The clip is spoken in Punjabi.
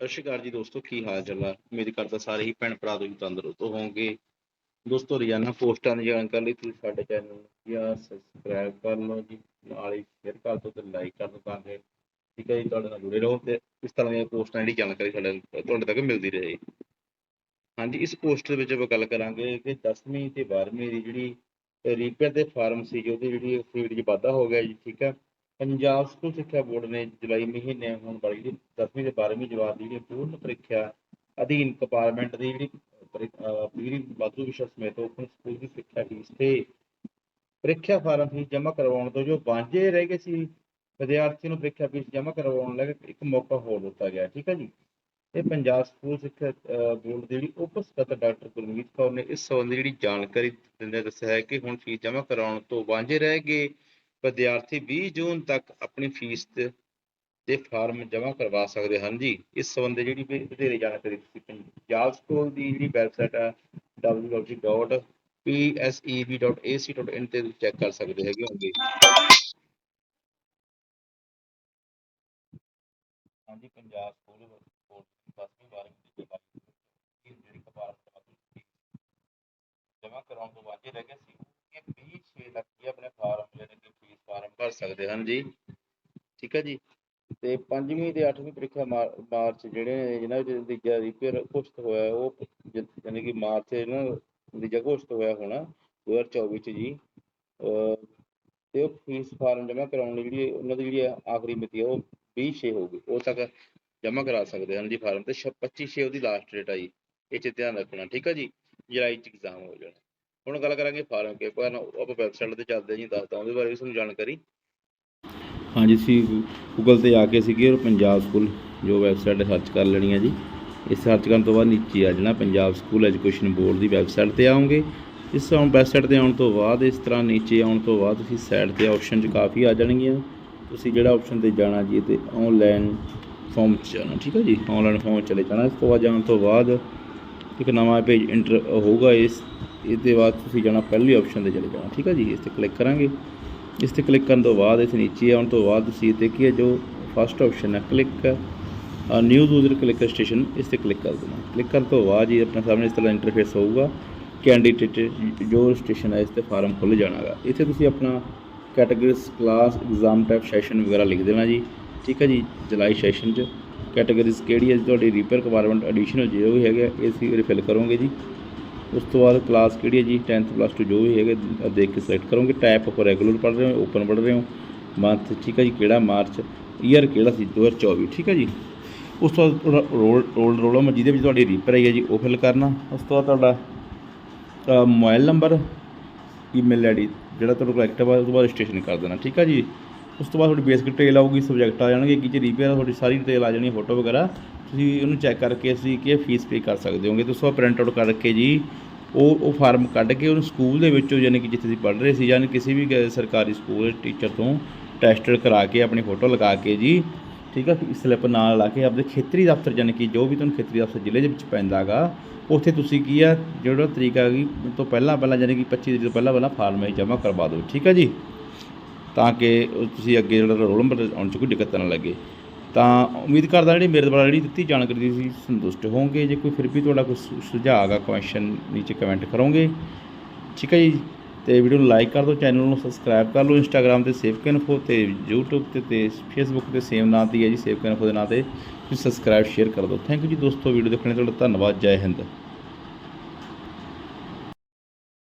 ਸਤਿ ਸ਼੍ਰੀ ਅਕਾਲ ਜੀ ਦੋਸਤੋ, ਕੀ ਹਾਲ ਚਾਲ ਹੈ ਉਮੀਦ ਕਰਦਾ ਸਾਰੇ ਹੀ ਭੈਣ ਭਰਾ ਤੁਸੀਂ ਤੰਦਰੁਸਤ ਹੋਵੋਗੇ। ਦੋਸਤੋ, ਰੋਜ਼ਾਨਾ ਪੋਸਟਾਂ ਦੀ ਜਾਣਕਾਰੀ ਲਈ ਤੁਸੀਂ ਸਾਡੇ ਚੈਨਲ ਨੂੰ ਜਾਂ ਸਬਸਕ੍ਰਾਈਬ ਕਰ ਲਓ ਜੀ, ਨਾਲ ਹੀ ਸ਼ੇਅਰ ਕਰ ਦਿਓ ਤੇ ਲਾਈਕ ਕਰ ਦਿਓ ਤਾਂ ਕਿ ਠੀਕ ਹੈ ਜੀ, ਤੁਹਾਡੇ ਨਾਲ ਜੁੜੇ ਰਹੋ ਤੇ ਇਸ ਤਰ੍ਹਾਂ ਦੀਆਂ ਪੋਸਟਾਂ ਦੀ ਜਾਣਕਾਰੀ ਸਾਡੇ ਤੁਹਾਡੇ ਤੱਕ ਮਿਲਦੀ ਰਹੇ। ਹਾਂਜੀ, ਇਸ ਪੋਸਟ ਦੇ ਵਿੱਚ ਆਪਾਂ ਗੱਲ ਕਰਾਂਗੇ ਕਿ 10ਵੀਂ ਤੇ 12ਵੀਂ ਦੀ ਜਿਹੜੀ ਰੀਪੇਅਰ ਦੇ ਫਾਰਮ ਸੀ, ਜੀ ਉਹਦੀ ਜਿਹੜੀ ਫੀਡ 'ਚ ਵਾਧਾ ਹੋ ਗਿਆ ਜੀ, ਠੀਕ ਹੈ। ਪੰਜਾਬ ਸਕੂਲ ਸਿੱਖਿਆ ਬੋਰਡ ਨੇ ਜੁਲਾਈ ਮਹੀਨੇ ਹੋਣ ਵਾਲੀ ਜਿਹੜੀ 10ਵੀਂ ਤੇ 12ਵੀਂ ਜਵਾਬ ਦੀ ਜਿਹੜੀ ਪੂਰਨ ਪ੍ਰੀਖਿਆ ਅਧੀਨ ਕੰਪਾਰਟਮੈਂਟ ਦੀ ਜਿਹੜੀ ਪੀਰੀ ਵਾਧੂ ਵਿਸ਼ਾ ਸਮੇਤ ਓਪਨ ਸਕੂਲ ਦੀ ਸਿੱਖਿਆ ਫੀਸ ਤੇ ਪ੍ਰੀਖਿਆ ਫਾਰਮ ਫੀਸ ਜਮ੍ਹਾਂ ਕਰਵਾਉਣ ਤੋਂ ਜੋ ਵਾਂਝੇ ਰਹਿ ਗਏ ਸੀ ਵਿਦਿਆਰਥੀ ਨੂੰ ਪ੍ਰੀਖਿਆ ਫੀਸ ਜਮ੍ਹਾਂ ਕਰਵਾਉਣ ਲਈ ਇੱਕ ਮੌਕਾ ਹੋਰ ਦਿੱਤਾ ਗਿਆ, ਠੀਕ ਹੈ ਜੀ। ਇਹ ਪੰਜਾਬ ਸਕੂਲ ਸਿੱਖਿਆ ਬੋਰਡ ਦੀ ਜਿਹੜੀ ਉਪ ਸਕੱਤਰ ਡਾਕਟਰ ਗੁਰਮੀਤ ਕੌਰ ਨੇ ਇਸ ਸੰਬੰਧੀ ਜਿਹੜੀ ਜਾਣਕਾਰੀ ਦਿੰਦੇ ਦੱਸਿਆ ਹੈ ਕਿ ਹੁਣ ਫੀਸ ਜਮ੍ਹਾਂ ਕਰਾਉਣ ਤੋਂ ਵਾਂਝੇ ਰਹਿ ਗਏ ਵਿਦਿਆਰਥੀ 20 ਜੂਨ ਤੱਕ ਆਪਣੀ ਫੀਸ ਦੇ ਫਾਰਮ ਜਮ੍ਹਾਂ ਕਰਵਾ ਸਕਦੇ ਹਨ ਜੀ। ਇਸ ਸੰਬੰਧੀ ਜਿਹੜੀ ਵਧੇਰੇ ਜਾਣਕਾਰੀ ਤੁਸੀਂ ਪੰਜਾਬ ਸਕੂਲ ਦੀ ਜਿਹੜੀ ਵੈਬਸਾਈਟ ਹੈ www.pseb.ac.in ਤੇ ਚੈੱਕ ਕਰ ਸਕਦੇ ਹੈਗੇ ਹੋਗੇ ਹਾਂਜੀ, ਪੰਜਾਬ ਸਕੂਲ ਬੋਰਡ 10ਵੀਂ 12ਵੀਂ ਦੀ ਜਮਾਤ ਜਿਹੜੀ ਕਪਾਰ ਜਮ੍ਹਾਂ ਕਰਾਉਣ ਤੋਂ ਵਾਂਝੇ ਰਹਿ ਗਏ ਸੀ। ਇਹ 20 ਛੇ ਤੱਕ ਆਪਣੇ ਫਾਰਮ ਜਿਹੜੇ ਕਿ ਸਕਦੇ ਹਨ ਜੀ। ਠੀਕ ਹੈ ਜੀ। ਤੇ ਪੰਜਵੀਂ ਤੇ ਅੱਠਵੀਂ ਪ੍ਰੀਖਿਆ ਮਾਰਚ ਜਿਹੜੇ ਨੇ ਵਿੱਚ ਨਤੀਜਾ ਰਿਪੇਅਰ ਘੋਸ਼ਿਤ ਹੋਇਆ ਉਹ ਯਾਨੀ ਕਿ ਮਾਰਚ ਇਹਨਾਂ ਨਤੀਜਾ ਘੋਸ਼ਿਤ ਹੋਇਆ ਹੋਣਾ 2024 ਚ ਜੀ। ਤੇ ਉਹ ਫੀਸ ਫਾਰਮ ਜਮ੍ਹਾਂ ਕਰਾਉਣ ਲਈ ਜਿਹੜੀ ਉਹਨਾਂ ਦੀ ਜਿਹੜੀ ਆਖਰੀ ਮਿਤੀ ਹੈ ਉਹ 20 ਛੇ ਹੋਊਗੀ ਉਹ ਤੱਕ ਜਮ੍ਹਾਂ ਕਰਾ ਸਕਦੇ ਹਨ ਜੀ ਫਾਰਮ ਤੇ। 25 ਛੇ ਉਹਦੀ ਲਾਸਟ ਡੇਟ ਆ ਇਹ ਚ ਧਿਆਨ ਰੱਖਣਾ। ਠੀਕ ਹੈ ਜੀ। ਜੁਲਾਈ ਚ ਐਗਜ਼ਾਮ ਹੋ ਜਾਣਾ। ਹੁਣ ਗੱਲ ਕਰਾਂਗੇ ਫਾਰਮ ਕੇ ਆਪਾਂ ਵੈਬਸਾਈਟ ਤੇ ਚੱਲਦੇ ਜੀ, ਦੱਸਦਾ ਉਹਦੇ ਬਾਰੇ ਵੀ ਤੁਹਾਨੂੰ ਜਾਣਕਾਰੀ। ਹਾਂਜੀ, ਅਸੀਂ ਗੂਗਲ ਤੇ ਆ ਕੇ ਸੀਗੇ ਔਰ ਪੰਜਾਬ ਸਕੂਲ, ਜੋ ਵੈਬਸਾਈਟ ਸਰਚ ਕਰ ਲੈਣੀ ਹੈ ਜੀ। ਇਸ ਸਰਚ ਕਰਨ ਤੋਂ ਬਾਅਦ ਨੀਚੇ ਆ ਜਾਣਾ, ਪੰਜਾਬ ਸਕੂਲ ਐਜੂਕੇਸ਼ਨ ਬੋਰਡ ਦੀ ਵੈਬਸਾਈਟ ਤੇ ਆਉਂਗੇ ਇਸ ਤੋਂ ਵੈਬਸਾਈਟ ਤੇ ਆਉਣ ਤੋਂ ਬਾਅਦ, ਇਸ ਤਰ੍ਹਾਂ ਨੀਚੇ ਆਉਣ ਤੋਂ ਬਾਅਦ ਤੁਸੀਂ ਸਾਈਡ ਤੇ ਆਪਸ਼ਨ 'ਚ ਕਾਫੀ ਆ ਜਾਣਗੀਆਂ। ਤੁਸੀਂ ਜਿਹੜਾ ਆਪਸ਼ਨ ਤੇ ਜਾਣਾ ਜੀ ਤੇ ਆਨਲਾਈਨ ਫਾਰਮ 'ਚ ਜਾਣਾ, ਠੀਕ ਹੈ ਜੀ? ਆਨਲਾਈਨ ਫਾਰਮ ਚਲੇ ਜਾਣਾ। ਇਸ ਤੋਂ ਬਾਅਦ ਜਾਣ ਤੋਂ ਬਾਅਦ ਇੱਕ ਨਵਾਂ ਪੇਜ ਇੰਟਰ ਹੋਊਗਾ ਇਸ, ਇਹਦੇ ਬਾਅਦ ਤੁਸੀਂ ਜਾਣਾ, ਪਹਿਲੀ ਆਪਸ਼ਨ ਤੇ ਚਲੇ ਜਾਣਾ, ਠੀਕ ਹੈ ਜੀ? ਇਸ ਤੇ ਕਲਿੱਕ ਕਰਾਂਗੇ। ਇਸ ਤੇ ਕਲਿੱਕ ਕਰਨ ਤੋਂ ਬਾਅਦ ਇਸ ਨੀਚੇ ਆਉਣ ਤੋਂ ਬਾਅਦ ਤੁਸੀਂ ਦੇਖੀਏ ਜੋ ਫਸਟ ਆਪਸ਼ਨ ਹੈ click new user click station ਇਸ ਤੇ ਕਲਿੱਕ ਕਰ ਦੇਣਾ। ਕਲਿੱਕ ਕਰਨ ਤੋਂ ਬਾਅਦ ਜੀ ਆਪਣੇ ਸਾਹਮਣੇ ਇਸ ਤਰ੍ਹਾਂ ਇੰਟਰਫੇਸ ਹੋਊਗਾ ਕੈਂਡੀਡੇਟ ਜੋ ਸਟੇਸ਼ਨ ਹੈ, ਇਸ ਤੇ ਫਾਰਮ ਖੁੱਲ੍ਹ ਜਾਣਾਗਾ। ਇੱਥੇ ਤੁਸੀਂ ਆਪਣਾ categories class exam type session ਵਗੈਰਾ ਲਿਖ ਦੇਣਾ ਜੀ। ਠੀਕ ਹੈ ਜੀ, ਜੁਲਾਈ ਸੈਸ਼ਨ 'ਚ। ਕੈਟਾਗਰੀਜ਼ ਕਿਹੜੀ ਹੈ ਜੀ? ਤੁਹਾਡੀ ਰਿਪੇਅਰ ਕੰਪਾਰਟਮੈਂਟ ਐਡੀਸ਼ਨਲ ਜੋ ਵੀ ਹੈਗਾ ਇਹ ਤੁਸੀਂ ਫਿਲ ਕਰੋਗੇ ਜੀ। ਉਸ ਤੋਂ ਬਾਅਦ ਕਲਾਸ ਕਿਹੜੀ ਹੈ ਜੀ? 10th ਪਲੱਸ 2 ਜੋ ਵੀ ਹੈਗੇ ਦੇਖ ਕੇ ਸਿਲੈਕਟ ਕਰੋਗੇ। ਟਾਈਪ ਆਫ ਰੈਗੂਲਰ ਪੜ੍ਹ ਰਹੇ ਹੋ ਓਪਨ ਪੜ੍ਹ ਰਹੇ ਹੋ। ਮੰਥ ਠੀਕ ਹੈ ਜੀ, ਕਿਹੜਾ ਮਾਰਚ ਈਅਰ ਕਿਹੜਾ ਸੀ? 2024 ਠੀਕ ਹੈ ਜੀ? ਉਸ ਤੋਂ ਬਾਅਦ ਰੋਲ ਰੋਲ ਰੋਲਮ ਜਿਹਦੇ ਵਿੱਚ ਤੁਹਾਡੀ ਰੀਪਰ ਆਈ ਹੈ ਜੀ, ਉਹ ਫਿਲ ਕਰਨਾ। ਉਸ ਤੋਂ ਬਾਅਦ ਤੁਹਾਡਾ ਮੋਬਾਈਲ ਨੰਬਰ ਈਮੇਲ ਆਈਡੀ ਜਿਹੜਾ ਤੁਹਾਡੇ ਕੋਲ ਐਕਟਿਵ ਹੈ ਉਸ ਤੋਂ ਬਾਅਦ ਰਜਿਸਟ੍ਰੇਸ਼ਨ ਕਰ ਦੇਣਾ, ਠੀਕ ਹੈ ਜੀ? ਉਸ ਤੋਂ ਬਾਅਦ ਤੁਹਾਡੀ ਬੇਸਿਕ ਡਿਟੇਲ ਆਊਗੀ ਸਬਜੈਕਟ ਆ ਜਾਣਗੇ, ਕਿ ਜੇ ਰੀਪੇਅਰ ਤੁਹਾਡੀ ਸਾਰੀ ਡਿਟੇਲ ਆ ਜਾਣੀ ਫੋਟੋ ਵਗੈਰਾ। ਤੁਸੀਂ ਉਹਨੂੰ ਚੈੱਕ ਕਰਕੇ ਅਸੀਂ ਕੀ ਫੀਸ ਪੇ ਕਰ ਸਕਦੇ ਹੋਗੇ। ਤੁਸੀਂ ਉਹ ਪ੍ਰਿੰਟ ਆਊਟ ਕਰਕੇ ਜੀ, ਉਹ ਉਹ ਫਾਰਮ ਕੱਢ ਕੇ ਉਹਨੂੰ ਸਕੂਲ ਦੇ ਵਿੱਚੋਂ ਯਾਨੀ ਕਿ ਜਿੱਥੇ ਤੁਸੀਂ ਪੜ੍ਹ ਰਹੇ ਸੀ ਯਾਨੀ ਕਿਸੇ ਵੀ ਸਰਕਾਰੀ ਸਕੂਲ ਟੀਚਰ ਤੋਂ ਟੈਸਟਡ ਕਰਾ ਕੇ ਆਪਣੀ ਫੋਟੋ ਲਗਾ ਕੇ ਜੀ, ਠੀਕ ਆ ਸਲਿੱਪ ਨਾਲ ਲਾ ਕੇ ਆਪਦੇ ਖੇਤਰੀ ਦਫ਼ਤਰ ਯਾਨੀ ਕਿ ਜੋ ਵੀ ਤੁਹਾਨੂੰ ਖੇਤਰੀ ਦਫ਼ਤਰ ਜ਼ਿਲ੍ਹੇ ਦੇ ਵਿੱਚ ਪੈਂਦਾਗਾ, ਉੱਥੇ ਤੁਸੀਂ ਕੀ ਆ, ਜਿਹੜਾ ਤਰੀਕਾ ਹੈਗੀ ਤੋਂ ਪਹਿਲਾਂ ਪਹਿਲਾਂ ਯਾਨੀ ਕਿ 25 ਦਿਨ ਤੋਂ ਪਹਿਲਾਂ ਪਹਿਲਾਂ ਫਾਰਮ ਇਹ ਜਮ੍ਹਾਂ ਕਰਵਾ ਦਿਓ, ਠੀਕ ਹੈ ਜੀ। ਤਾਂ ਕਿ ਤੁਸੀਂ ਅੱਗੇ ਜਿਹੜਾ ਰੋਲ ਨੰਬਰ ਆਉਣ 'ਚ ਕੋਈ ਦਿੱਕਤ ਨਾ ਲੱਗੇ। ਤਾਂ ਉਮੀਦ ਕਰਦਾ ਜਿਹੜੀ ਮੇਰੇ ਦੁਆਰਾ ਜਿਹੜੀ ਦਿੱਤੀ ਜਾਣਕਾਰੀ ਸੀ ਸੰਤੁਸ਼ਟ ਹੋਵੋਗੇ। ਜੇ ਕੋਈ ਫਿਰ ਵੀ ਤੁਹਾਡਾ ਕੋਈ ਸੁਝਾਅ ਹੈਗਾ ਕੁਐਸਚਨ ਨੀਚੇ ਕਮੈਂਟ ਕਰੋਗੇ। ਠੀਕ ਹੈ ਜੀ? ਤੇ ਵੀਡੀਓ ਨੂੰ ਲਾਈਕ ਕਰ ਦਿਓ ਚੈਨਲ ਨੂੰ ਸਬਸਕ੍ਰਾਈਬ ਕਰ ਲਓ ਇੰਸਟਾਗ੍ਰam ਤੇ ਸੇਵ ਇਨਫੋ ਤੇ YouTube ਤੇ ਤੇ ਫੇਸਬੁੱਕ ਤੇ ਸੇਮ ਨਾਂ ਦੀ ਹੈ ਜੀ ਸੇਵ ਇਨਫੋ ਦੇ ਨਾਂ ਤੇ। ਤੁਸੀਂ ਸਬਸਕ੍ਰਾਈਬ ਸ਼ੇਅਰ ਕਰ ਦਿਓ। ਥੈਂਕ ਯੂ ਜੀ ਦੋਸਤੋ ਵੀਡੀਓ ਦੇਖਣ ਲਈ ਤੁਹਾਡਾ ਧੰਨਵਾਦ। ਜੈ ਹਿੰਦ।